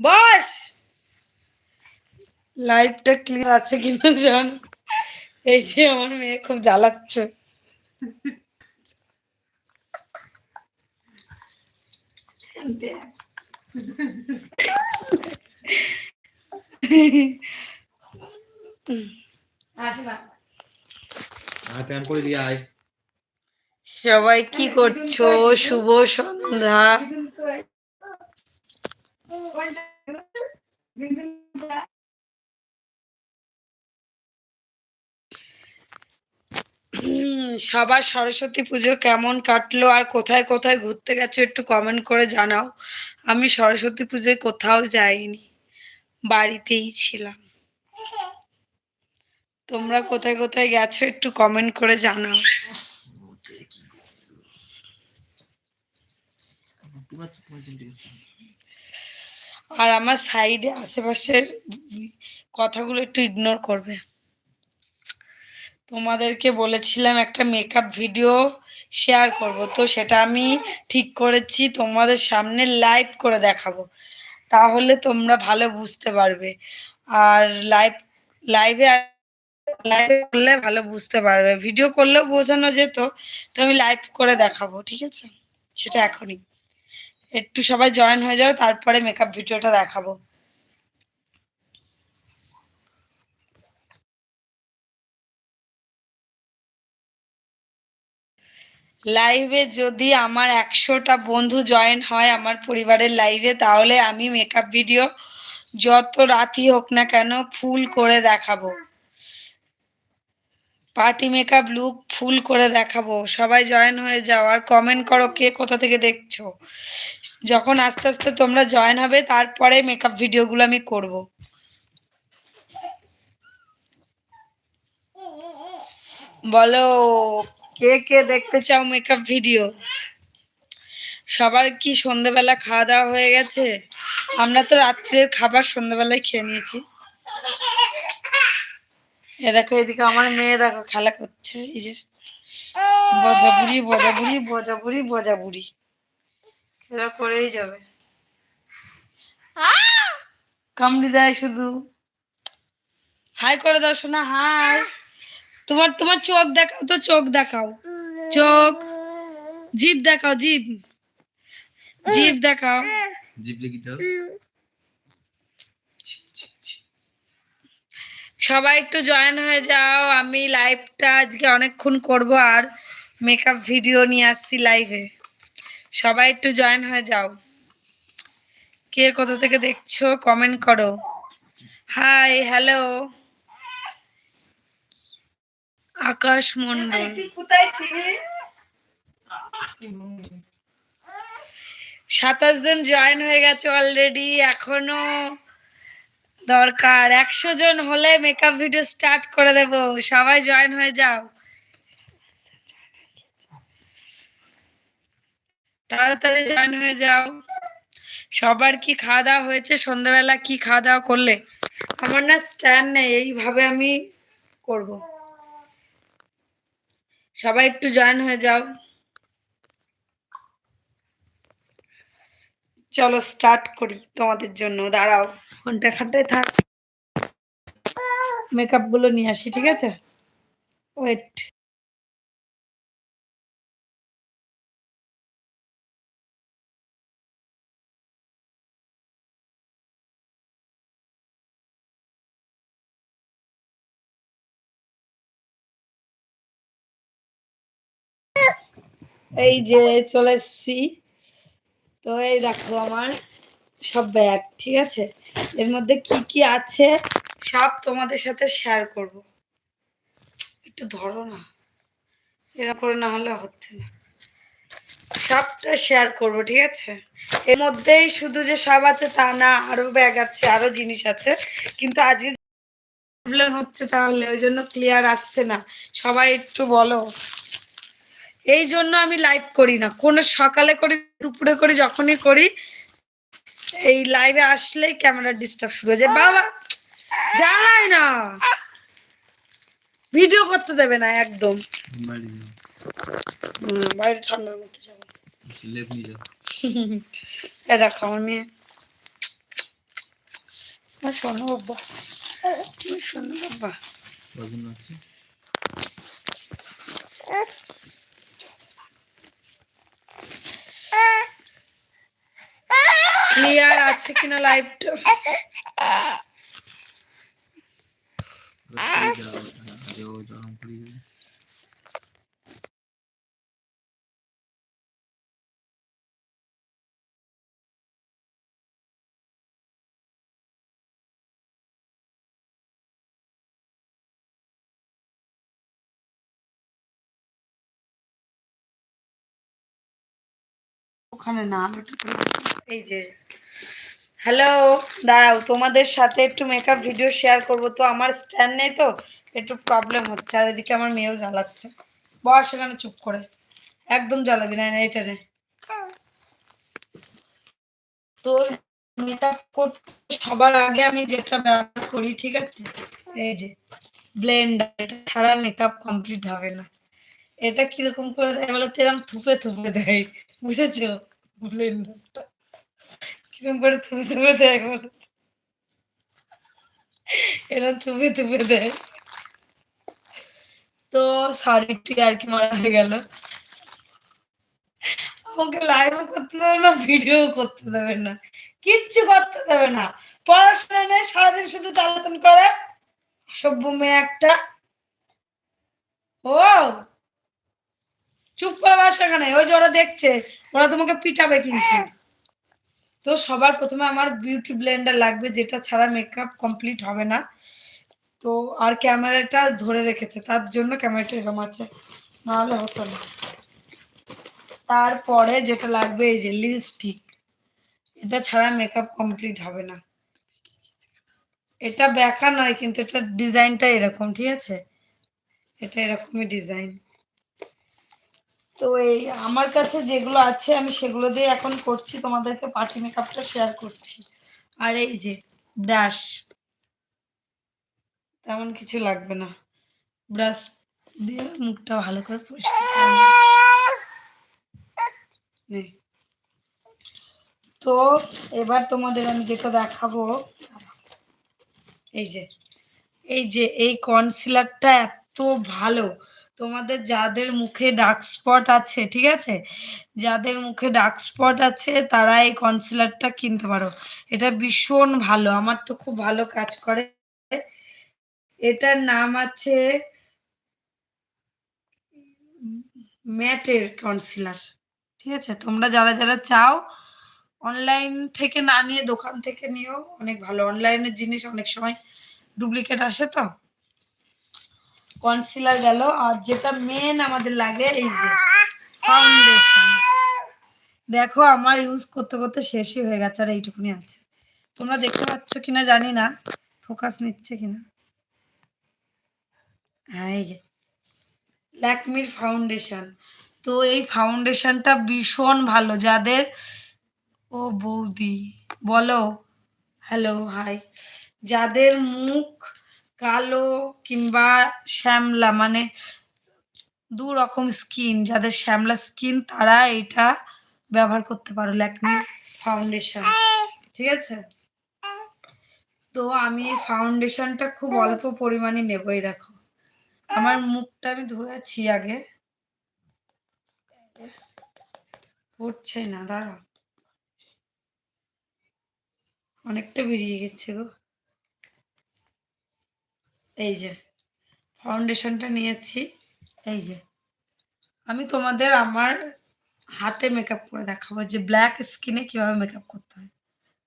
বস! লাইভটা ক্লিয়ার আছে কিন্তু জান? এই যে আমার মেয়ে খুব জ্বালাচ্ছে। আয়। সবাই কি করছ? শুভ সন্ধ্যা। সবার সরস্বতী পুজো কেমন কাটলো আর কোথায় কোথায় ঘুরতে গেছো একটু কমেন্ট করে জানাও। আমি সরস্বতী পুজোয় কোথাও যাইনি, বাড়িতেই ছিলাম। তোমরা কোথায় কোথায় গেছো একটু কমেন্ট করে জানাও। আর আমার সাইডে আশেপাশের কথাগুলো একটু ইগনোর করবে। তোমাদেরকে বলেছিলাম একটা মেকআপ ভিডিও শেয়ার করব, তো সেটা আমি ঠিক করেছি, তোমাদের সামনে লাইভ করে দেখাবো। তাহলে তোমরা ভালো বুঝতে পারবে। আর লাইভ লাইভে লাইভে করলে ভালো বুঝতে পারবে। ভিডিও করলেও বোঝানো যেত, তো আমি লাইভ করে দেখাবো, ঠিক আছে? সেটা এখনই। একটু সবাই জয়েন হয়ে যাও, তারপরে মেকআপ ভিডিওটা দেখাবো। লাইভে যদি আমার একশোটা বন্ধু জয়েন হয় আমার পরিবারের লাইভে তাহলে আমি মেকআপ ভিডিও যত রাতই হোক না কেন ফুল করে দেখাবো। পার্টি মেকআপ লুক ফুল করে দেখাবো। সবাই জয়েন হয়ে যাও, আর কমেন্ট করো কে কোথা থেকে দেখছ। যখন আস্তে আস্তে তোমরা জয়েন হবে, তারপরে মেকআপ ভিডিওগুলো আমি করব। বলো, কে কে দেখতে চাও মেকআপ ভিডিও সবার কি সন্ধেবেলা খাওয়া দাওয়া হয়ে গেছে? আমরা তো রাত্রের খাবার সন্ধেবেলায় খেয়ে নিয়েছি। এ দেখো, এদিকে আমার মেয়ে দেখো, খেলা করছে, এই যে। বজা বুড়ি বজা বুড়ি খেলা করেই যাবে। কামড়ি দেয় শুধু। হাই করে দাও শোনা হাই। তোমার তোমার চোখ দেখাও তো চোখ দেখাও। চোখ। জিভ দেখাও জিভ। জিভ দেখাও। দাও। সবাই একটু জয়েন হয়ে যাও। আমি লাইভটা আজকে অনেকক্ষণ করব আর মেকআপ ভিডিও নিয়ে আসছি লাইভে সবাই একটু জয়েন হয়ে যাও। কে কোথা থেকে দেখছ? কমেন্ট করো। Hi hello Akash Mondal. সাতাশ জন জয়েন হয়ে গেছে অলরেডি এখনও দরকার। একশো জন হলে মেকআপ ভিডিও স্টার্ট করে দেব। সবাই জয়েন হয়ে যাও। তাড়াতাড়ি জয়েন হয়ে যাও। সবার কি খাওয়া দাওয়া হয়েছে? সন্ধ্যাবেলা কি খাওয়া দাওয়া করলে? আমার না স্ট্যান্ড নেই, এইভাবে আমি করব। সবাই একটু জয়েন হয়ে যাও। চলো স্টার্ট করি তোমাদের জন্য, দাঁড়াও। ঘণ্টা খানটায় থাক। মেকআপগুলো নিয়ে আসি, ঠিক আছে? ওয়েট। এই যে চলে এসছি। তো এই দেখো আমার সব ব্যাগ ঠিক আছে? এর মধ্যে কি কি আছে সব তোমাদের সাথে শেয়ার করব। একটু ধরো না। এরা করে না হলে হচ্ছে না। সবটা শেয়ার করব, ঠিক আছে? এর মধ্যেই শুধু যে সব আছে তা না, আরও ব্যাগ আছে, আরও জিনিস আছে। কিন্তু আজকে প্রবলেম হচ্ছে তাহলে, ওই জন্য ক্লিয়ার আসছে না। সবাই একটু বলো। এই জন্য আমি লাইভ করি না। কোনো সকালে করি দুপুরে করি যখনই করি এই লাইভে আসলেই ক্যামেরা ডিস্টার্ব শুরু হয়ে যায়। বাবা জানাই না। ভিডিও করতে দেবে না একদম। বাইরে ঠান্ডার মধ্যে যাব। এ দেখো আমার মেয়ে। শোনো বাবা শোনো বাবা। করে দিবি। ওখানে না। এই যে হ্যালো দাঁড়াও, তোমাদের সাথে একটু মেকআপ ভিডিও শেয়ার করব। তো আমার স্ট্যান্ড নেই তো, একটু প্রবলেম হচ্ছে, আর এদিকে আমার মেয়েও জ্বালাচ্ছে। বস সেখানে চুপ করে। একদম জ্বালাবি না এটা নে তোর মেকআপ করতে সবার আগে আমি যেটা ব্যবহার করি, ঠিক আছে? এই যে ব্লেন্ডার এটা ছাড়া মেকআপ কমপ্লিট হবে না। এটা কীরকম করে দেয় বলে তেরম থুপে থুপে দেয়। বুঝেছ? ব্লেন্ডারটা কীরকম করে থুপে থুপে দেয় বলে এরকম থুপে থুপে দেয়। তো একটু আর কি মারা হয়ে গেল। আমাকে লাইভও করতে দেবে না ভিডিও করতে দেবে না। কিচ্ছু করতে দেবে না। পড়াশোনা নেই সারাদিন শুধু চালাতন করে। অসভ্য মেয়ে একটা। ও! চুপ করে বাস এখানে। ওই যে ওরা দেখছে, ওরা তোমাকে পিটাবে কিন্তু। তো সবার প্রথমে আমার বিউটি ব্লেন্ডার লাগবে, যেটা ছাড়া মেকআপ কমপ্লিট হবে না। তো আর ক্যামেরাটা ধরে রেখেছে, তার জন্য ক্যামেরাটা এরকম আছে। নাহলে হতো না। তারপরে যেটা লাগবে, এই যে লিপস্টিক এটা ছাড়া মেকআপ কমপ্লিট হবে না। এটা ব্যাকা নয়, কিন্তু এটা ডিজাইনটা এরকম, ঠিক আছে? এটা এরকমই ডিজাইন তো এই আমার কাছে যেগুলো আছে, আমি সেগুলো দিয়ে এখন করছি। তোমাদেরকে পার্টি মেকআপটা শেয়ার করছি। আর এই যে ব্রাশ তেমন কিছু লাগবে না। ব্রাশ দিয়ে মুখটা ভালো করে পরিষ্কার করে তো এবার তোমাদের আমি যেটা দেখাবো, এই যে এই যে এই কনসিলারটা এত ভালো। তোমাদের যাদের মুখে ডার্ক স্পট আছে, ঠিক আছে? যাদের মুখে ডার্ক স্পট আছে, তারা এই কনসিলারটা কিনতে পারো। এটা ভীষণ ভালো, আমার তো খুব ভালো কাজ করে। এটার নাম আছে ম্যাটের কনসিলার ঠিক আছে? তোমরা যারা যারা চাও অনলাইন থেকে না নিয়ে দোকান থেকে নিও, অনেক ভালো। অনলাইনের জিনিস অনেক সময় ডুপ্লিকেট আসে তো? কনসিলার গেল, আর যেটা মেন আমাদের লাগে এই যে ফাউন্ডেশন দেখো, আমার ইউজ করতে করতে শেষই হয়ে গেছে, আর এইটুকুনি আছে। তোমরা দেখতে পাচ্ছ কিনা জানি না ফোকাস নিচ্ছে কিনা। হ্যাঁ এই যে ল্যাকমির ফাউন্ডেশন তো এই ফাউন্ডেশনটা ভীষণ ভালো, যাদের, ও বৌদি, বলো হ্যালো হাই যাদের মুখ কালো কিংবা শ্যামলা মানে দু রকম স্কিন যাদের শ্যামলা স্কিন তারা এটা ব্যবহার করতে পারো, ল্যাকমি ফাউন্ডেশন ঠিক আছে? তো আমি এই ফাউন্ডেশনটা খুব অল্প পরিমাণে নেবই দেখো। আমার মুখটা আমি ধুয়েছি আগে। উঠছে না দাঁড়া অনেকটা বেরিয়ে গেছে গো। এই যে ফাউন্ডেশনটা নিয়েছি। এই যে, আমি তোমাদের আমার হাতে মেকআপ করে দেখাবো যে ব্ল্যাক স্কিনে কীভাবে মেকআপ করতে হয়।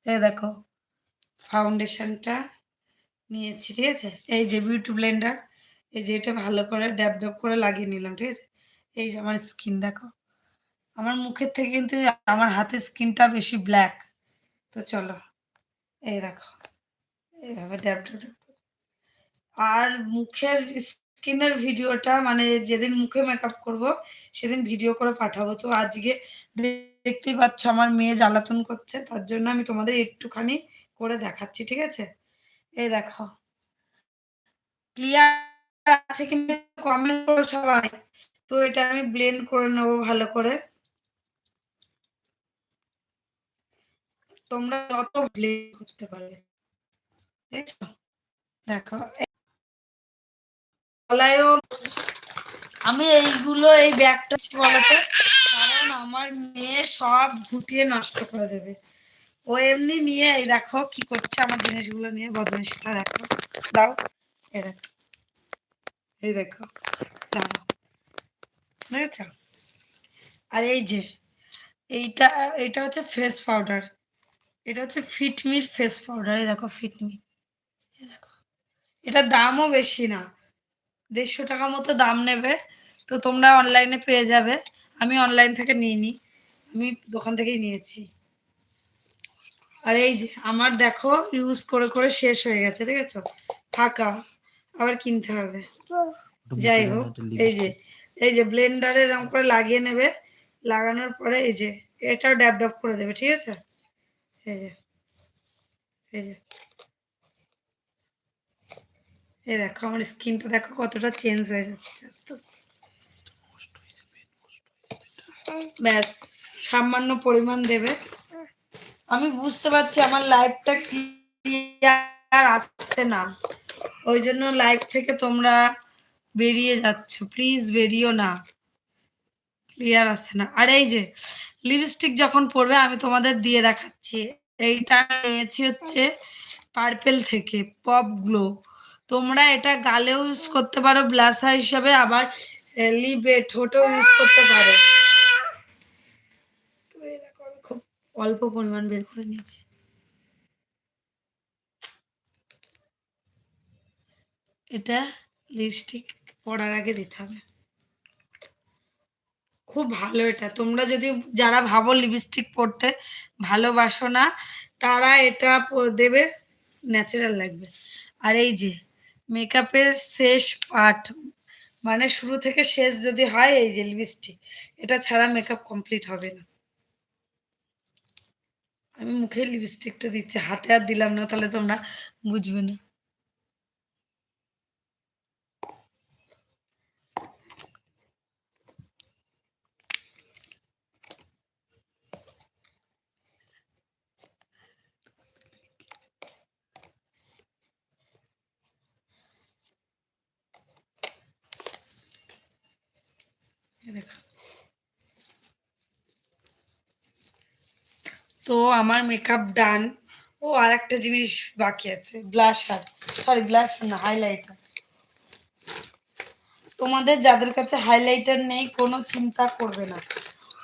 এই দেখো ফাউন্ডেশনটা নিয়েছি, ঠিক আছে? এই যে বিউটি ব্লেন্ডার এই যে এটা ভালো করে ড্যাব ড্যাব করে লাগিয়ে নিলাম, ঠিক আছে? এই যে আমার স্কিন দেখো। আমার মুখের থেকে কিন্তু আমার হাতের স্কিনটা বেশি ব্ল্যাক তো চলো, এই দেখো, এইভাবে ড্যাব করে। আর মুখের স্কিনের ভিডিওটা মানে যেদিন মুখে মেকআপ করব, সেদিন ভিডিও করে পাঠাবো। তো আজকে দেখতেই পাচ্ছ আমার মেয়ে জ্বালাতন করছে, তার জন্য আমি তোমাদের একটুখানি করে দেখাচ্ছি, ঠিক আছে? এই দেখো। ক্লিয়ার আছে কিনা কমেন্ট করো সবাই। তো এটা আমি ব্লেন্ড করে নেব ভালো করে। তোমরা যত ব্লেন্ড করতে পারবে। দেখো আমি এইগুলো, এই ব্যাগটা বলতে কারণ আমার মেয়ে সব ঘুটিয়ে নষ্ট করে দেবে। ও এমনি নিয়ে, এই দেখো কি করছে আমার জিনিসগুলো নিয়ে, বদমাইশটা দেখো। দাও, এই দেখো এই দেখো, দাঁড়াও আর এই যে, এইটা এইটা হচ্ছে ফেস পাউডার এটা হচ্ছে ফিটমির ফেস পাউডার এই দেখো, ফিটমি, এই দেখো। এটার দামও বেশি না। দেড়শো টাকা মতো দাম নেবে তো তোমরা অনলাইনে পেয়ে যাবে। আমি অনলাইন থেকে নিইনি আমি দোকান থেকেই নিয়েছি। আর এই যে আমার দেখো ইউজ করে করে শেষ হয়ে গেছে দেখেছ? ফাঁকা আবার কিনতে হবে। যাই হোক এই যে এই যে ব্লেন্ডারে এরকম করে লাগিয়ে নেবে লাগানোর পরে এই যে এটাও ড্যাব ড্যাব করে দেবে ঠিক আছে? এই যে এই যে। এই দেখো, আমার স্কিনটা দেখো কতটা চেঞ্জ হয়ে যাচ্ছে, আস্তে আস্তে। ব্যাস, সামান্য পরিমাণ দেবে। আমি বুঝতে পারছি আমার লাইফটা ক্লিয়ার আসছে না। ওই জন্য লাইফ থেকে তোমরা বেরিয়ে যাচ্ছ। প্লিজ বেরিও না। ক্লিয়ার আসছে না। আর এই যে লিপস্টিক যখন পরবে, আমি তোমাদের দিয়ে দেখাচ্ছি। এইটা নিয়েছি হচ্ছে পার্পেল থেকে পপ গ্লো তোমরা এটা গালেও ইউজ করতে পারো ব্লাসার হিসাবে আবার লিপে ঠোঁটেও ইউজ করতে পারো। খুব অল্প পরিমাণ বের করে নিয়েছি। এটা লিপস্টিক পরার আগে দিতে হবে। খুব ভালো এটা। তোমরা যদি, যারা ভাবো লিপস্টিক পরতে ভালোবাসো না, তারা এটা দেবে ন্যাচারাল লাগবে। আর এই যে মেকআপের শেষ পার্ট মানে শুরু থেকে শেষ যদি হয় এই যে লিপস্টিক, এটা ছাড়া মেকআপ কমপ্লিট হবে না। আমি মুখে লিপস্টিকটা দিচ্ছি, হাতে আর দিলাম না, তাহলে তোমরা বুঝবে না এই তো আমার মেকআপ ডান ও আর একটা জিনিস বাকি আছে ব্লাশার সরি ব্লাশার না হাইলাইটার তোমাদের যাদের কাছে হাইলাইটার নেই, কোনো চিন্তা করবে না।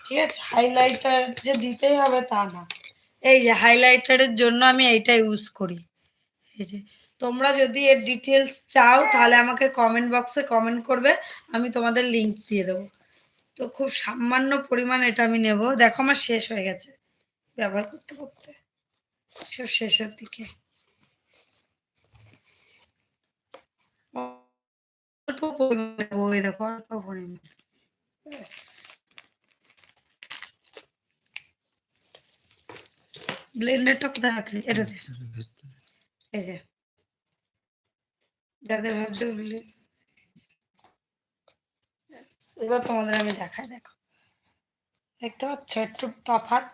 ঠিক আছে? হাইলাইটার যে দিতেই হবে তা না। এই যে হাইলাইটারের জন্য আমি এইটা ইউজ করি। এই যে, তোমরা যদি এর ডিটেলস চাও, তাহলে আমাকে কমেন্ট বক্সে কমেন্ট করবে, আমি তোমাদের লিংক দিয়ে দেবো। তো খুব সামান্য পরিমাণ এটা আমি নেব। দেখো আমার শেষ হয়ে গেছে ব্যবহার করতে করতে। সব শেষের দিকে। অল্প পরিমাণে নেব, দেখো অল্প পরিমাণে। ব্লেন্ডারটা কোথায় রাখলি? এটা দে। এই যে। যাদের ভাবছ ব্যাস, এবার তোমাদের আমি দেখাই, দেখো। দেখতে পাচ্ছ একটু তফাৎ?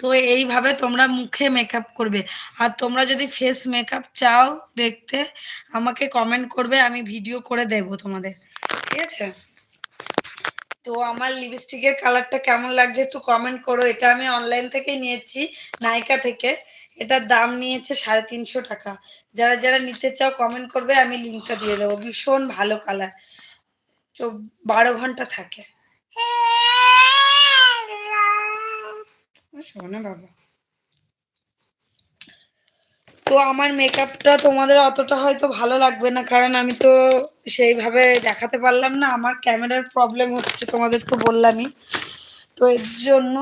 তো এইভাবে তোমরা মুখে মেকআপ করবে। আর তোমরা যদি ফেস মেকআপ চাও দেখতে, আমাকে কমেন্ট করবে, আমি ভিডিও করে দেব তোমাদের। ঠিক আছে? তো আমার লিপস্টিকের কালারটা কেমন লাগছে একটু কমেন্ট করো। এটা আমি অনলাইন থেকেই নিয়েছি নাইকা থেকে। এটার দাম নিয়েছে সাড়ে তিনশো টাকা। যারা যারা নিতে চাও কমেন্ট করবে, আমি লিঙ্কটা দিয়ে দেবো। ভীষণ ভালো কালার চো, বারো ঘণ্টা থাকে। বাবা। তো আমার মেকআপটা তোমাদের অতটা হয়তো ভালো লাগবে না, কারণ আমি তো সেইভাবে দেখাতে পারলাম না। আমার ক্যামেরার প্রবলেম হচ্ছে তোমাদের তো বললামই। তো এর জন্য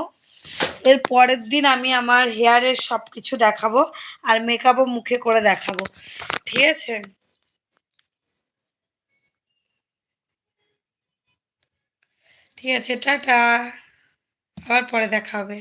এর পরের দিন আমি আমার হেয়ারের সব কিছু দেখাবো আর মেকআপও মুখে করে দেখাবো। ঠিক আছে? ঠিক আছে, টাটা। আবার পরে দেখা হবে।